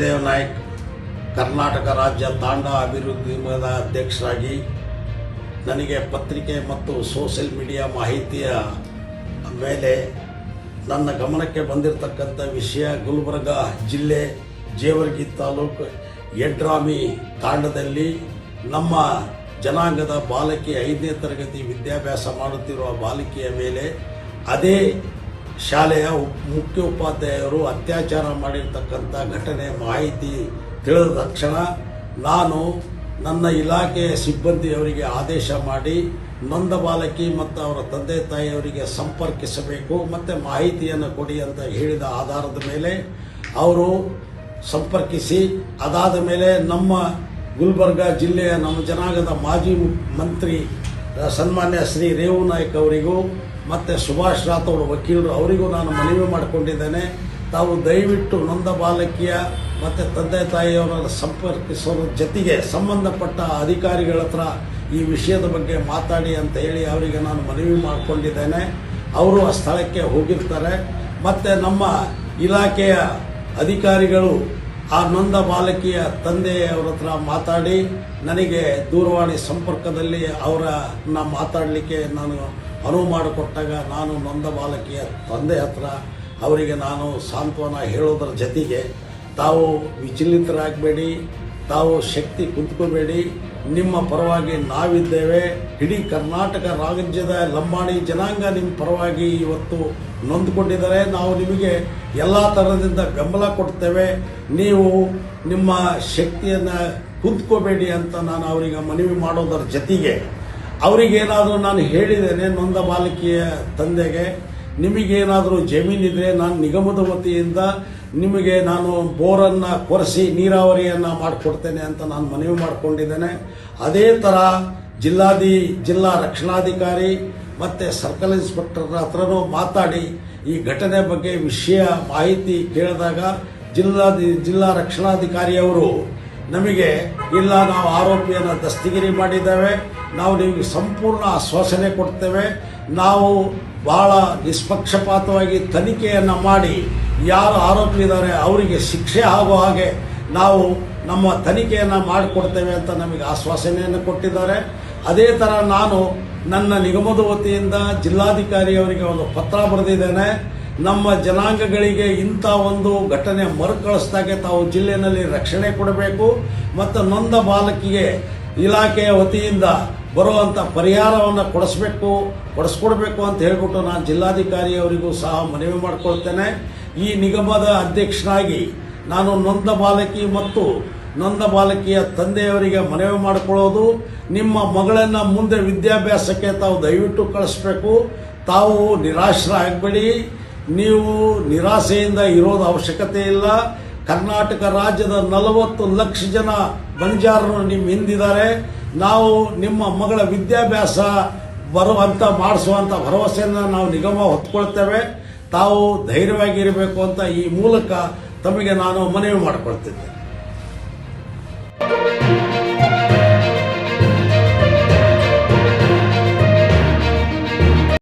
ಜಯದೇವ್ ನಾಯ್ಕ್ ಕರ್ನಾಟಕ ರಾಜ್ಯ ತಾಂಡ ಅಭಿವೃದ್ಧಿ ನಿಗಮದ ಅಧ್ಯಕ್ಷರಾಗಿ ನನಗೆ ಪತ್ರಿಕೆ ಮತ್ತು ಸೋಷಿಯಲ್ ಮೀಡಿಯಾ ಮಾಹಿತಿಯ ಮೇಲೆ ನನ್ನ ಗಮನಕ್ಕೆ ಬಂದಿರತಕ್ಕಂಥ ವಿಷಯ ಗುಲ್ಬರ್ಗ ಜಿಲ್ಲೆ ಜೇವರ್ಗಿ ತಾಲೂಕು ಯಡ್ರಾಮಿ ತಾಂಡದಲ್ಲಿ ನಮ್ಮ ಜನಾಂಗದ ಬಾಲಕಿ ಐದನೇ ತರಗತಿ ವಿದ್ಯಾಭ್ಯಾಸ ಮಾಡುತ್ತಿರುವ ಬಾಲಕಿಯ ಮೇಲೆ ಅದೇ ಶಾಲೆಯ ಮುಖ್ಯ ಉಪಾಧ್ಯಾಯರು ಅತ್ಯಾಚಾರ ಮಾಡಿರ್ತಕ್ಕಂಥ ಘಟನೆ ಮಾಹಿತಿ ತಿಳಿದ ತಕ್ಷಣ ನಾನು ನನ್ನ ಇಲಾಖೆಯ ಸಿಬ್ಬಂದಿಯವರಿಗೆ ಆದೇಶ ಮಾಡಿ ನೊಂದ ಬಾಲಕಿ ಮತ್ತು ಅವರ ತಂದೆ ತಾಯಿಯವರಿಗೆ ಸಂಪರ್ಕಿಸಬೇಕು ಮತ್ತು ಮಾಹಿತಿಯನ್ನು ಕೊಡಿ ಅಂತ ಹೇಳಿದ ಆಧಾರದ ಮೇಲೆ ಅವರು ಸಂಪರ್ಕಿಸಿ, ಅದಾದ ಮೇಲೆ ನಮ್ಮ ಗುಲ್ಬರ್ಗ ಜಿಲ್ಲೆಯ ನಮ್ಮ ಜನಾಂಗದ ಮಾಜಿ ಮಂತ್ರಿ, ಸನ್ಮಾನ್ಯ ಶ್ರೀ ರೇವು ನಾಯ್ಕ ಅವರಿಗೂ ಮತ್ತು ಸುಭಾಷ್ ರಾಥೋಡ್ ವಕೀಲರು, ಅವರಿಗೂ ನಾನು ಮನವಿ ಮಾಡಿಕೊಂಡಿದ್ದೇನೆ. ತಾವು ದಯವಿಟ್ಟು ನೊಂದ ಬಾಲಕಿಯ ಮತ್ತು ತಂದೆ ತಾಯಿಯವರನ್ನು ಸಂಪರ್ಕಿಸೋದ್ರ ಜೊತೆಗೆ ಸಂಬಂಧಪಟ್ಟ ಅಧಿಕಾರಿಗಳ ಹತ್ರ ಈ ವಿಷಯದ ಬಗ್ಗೆ ಮಾತಾಡಿ ಅಂತ ಹೇಳಿ ಅವರಿಗೆ ನಾನು ಮನವಿ ಮಾಡಿಕೊಂಡಿದ್ದೇನೆ. ಅವರು ಆ ಸ್ಥಳಕ್ಕೆ ಹೋಗಿರ್ತಾರೆ. ಮತ್ತು ನಮ್ಮ ಇಲಾಖೆಯ ಅಧಿಕಾರಿಗಳು ಆ ನೊಂದ ಬಾಲಕಿಯ ತಂದೆಯವರ ಹತ್ರ ಮಾತಾಡಿ ನನಗೆ ದೂರವಾಣಿ ಸಂಪರ್ಕದಲ್ಲಿ ಅವರನ್ನ ಮಾತಾಡಲಿಕ್ಕೆ ನಾನು ಅನುವು ಮಾಡಿಕೊಟ್ಟಾಗ ನಾನು ನೊಂದ ಬಾಲಕಿಯ ತಂದೆ ಹತ್ರ ಅವರಿಗೆ ನಾನು ಸಾಂತ್ವನ ಹೇಳೋದ್ರ ಜೊತೆಗೆ ತಾವು ವಿಚಲಿತರಾಗಬೇಡಿ. ತಾವು ಶಕ್ತಿ ಕುಂತ್ಕೋಬೇಡಿ ನಿಮ್ಮ ಪರವಾಗಿ ನಾವಿದ್ದೇವೆ. ಇಡೀ ಕರ್ನಾಟಕ ರಾಜ್ಯದ ಲಂಬಾಣಿ ಜನಾಂಗ ನಿಮ್ಮ ಪರವಾಗಿ ಇವತ್ತು ನೊಂದುಕೊಂಡಿದ್ದಾರೆ. ನಾವು ನಿಮಗೆ ಎಲ್ಲ ಥರದಿಂದ ಬೆಂಬಲ ಕೊಡ್ತೇವೆ. ನೀವು ನಿಮ್ಮ ಶಕ್ತಿಯನ್ನು ಕುಂತ್ಕೋಬೇಡಿ ಅಂತ ನಾನು ಅವರಿಗೆ ಮನವಿ ಮಾಡೋದರ ಜೊತೆಗೆ. ಅವರಿಗೇನಾದರೂ ನಾನು ಹೇಳಿದ್ದೇನೆ ನೊಂದ ಬಾಲಕಿಯ ತಂದೆಗೆ. ನಿಮಗೇನಾದರೂ ಜಮೀನಿದ್ರೆ ನಾನು ನಿಗಮದ ವತಿಯಿಂದ ನಿಮಗೆ ನಾನು ಬೋರನ್ನು ಕೊರೆಸಿ ನೀರಾವರಿಯನ್ನು ಮಾಡಿಕೊಡ್ತೇನೆ ಅಂತ ನಾನು ಮನವಿ ಮಾಡಿಕೊಂಡಿದ್ದೇನೆ. ಅದೇ ಥರ ಜಿಲ್ಲಾಧಿ ಜಿಲ್ಲಾ ರಕ್ಷಣಾಧಿಕಾರಿ ಮತ್ತು ಸರ್ಕಲ್ ಇನ್ಸ್ಪೆಕ್ಟರ್ ಹತ್ರನೂ ಮಾತಾಡಿ ಈ ಘಟನೆ ಬಗ್ಗೆ ವಿಷಯ ಮಾಹಿತಿ ಕೇಳಿದಾಗ ಜಿಲ್ಲಾ ಜಿಲ್ಲಾ ರಕ್ಷಣಾಧಿಕಾರಿಯವರು ನಮಗೆ ಇಲ್ಲ ನಾವು ಆರೋಪಿಯನ್ನು ದಸ್ತಗಿರಿ ಮಾಡಿದ್ದೇವೆ, ನಾವು ನಿಮಗೆ ಸಂಪೂರ್ಣ ಆಶ್ವಾಸನೆ ಕೊಡ್ತೇವೆ ನಾವು ಬಹಳ ನಿಷ್ಪಕ್ಷಪಾತವಾಗಿ ತನಿಖೆಯನ್ನು ಮಾಡಿ ಯಾರು ಆರೋಪಿಯಿದ್ದಾರೆ ಅವರಿಗೆ ಶಿಕ್ಷೆ ಆಗೋ ಹಾಗೆ ನಾವು ನಮ್ಮ ತನಿಖೆಯನ್ನು ಮಾಡಿಕೊಡ್ತೇವೆ ಅಂತ ನಮಗೆ ಆಶ್ವಾಸನೆಯನ್ನು ಕೊಟ್ಟಿದ್ದಾರೆ. ಅದೇ ಥರ ನಾನು ನನ್ನ ನಿಗಮದ ವತಿಯಿಂದ ಜಿಲ್ಲಾಧಿಕಾರಿಯವರಿಗೆ ಒಂದು ಪತ್ರ ಬರೆದಿದ್ದೇನೆ. ನಮ್ಮ ಜನಾಂಗಗಳಿಗೆ ಇಂಥ ಒಂದು ಘಟನೆ ಮರುಕಳಿಸ್ದಾಗೆ ತಾವು ಜಿಲ್ಲೆಯಲ್ಲಿ ರಕ್ಷಣೆ ಕೊಡಬೇಕು. ಮತ್ತು ನೊಂದ ಬಾಲಕಿಗೆ ಇಲಾಖೆಯ ವತಿಯಿಂದ ಬರುವಂಥ ಪರಿಹಾರವನ್ನು ಕೊಡಿಸ್ಬೇಕು, ಕೊಡಿಸ್ಕೊಡ್ಬೇಕು ಅಂತ ಹೇಳಿಬಿಟ್ಟು ನಾನು ಜಿಲ್ಲಾಧಿಕಾರಿಯವರಿಗೂ ಸಹ ಮನವಿ ಮಾಡಿಕೊಳ್ತೇನೆ. ಈ ನಿಗಮದ ಅಧ್ಯಕ್ಷನಾಗಿ ನಾನು ನೊಂದ ಬಾಲಕಿ ಮತ್ತು ನೊಂದ ಬಾಲಕಿಯ ತಂದೆಯವರಿಗೆ ಮನವಿ ಮಾಡಿಕೊಳ್ಳೋದು. ನಿಮ್ಮ ಮಗಳನ್ನು ಮುಂದೆ ವಿದ್ಯಾಭ್ಯಾಸಕ್ಕೆ ತಾವು ದಯವಿಟ್ಟು ಕಳಿಸ್ಬೇಕು. ತಾವು ನಿರಾಶ್ರ ಆಗಬೇಡಿ ನೀವು ನಿರಾಸೆಯಿಂದ ಇರೋದು ಅವಶ್ಯಕತೆ ಇಲ್ಲ. ಕರ್ನಾಟಕ ರಾಜ್ಯದ ನಲವತ್ತು ಲಕ್ಷ ಜನ ಬಂಜಾರರು ನಿಮ್ಮ ಹಿಂದಿದ್ದಾರೆ ನಾವು ನಿಮ್ಮ ಮಗಳ ವಿದ್ಯಾಭ್ಯಾಸ ಬರುವಂತ ಮಾಡಿಸುವಂಥ ಭರವಸೆಯನ್ನು ನಾವು ನಿಗಮ ಹೊತ್ಕೊಳ್ತೇವೆ. ತಾವು ಧೈರ್ಯವಾಗಿರಬೇಕು ಅಂತ ಈ ಮೂಲಕ ತಮಗೆ ನಾನು ಮನವಿ ಮಾಡಿಕೊಳ್ತಿದ್ದೆ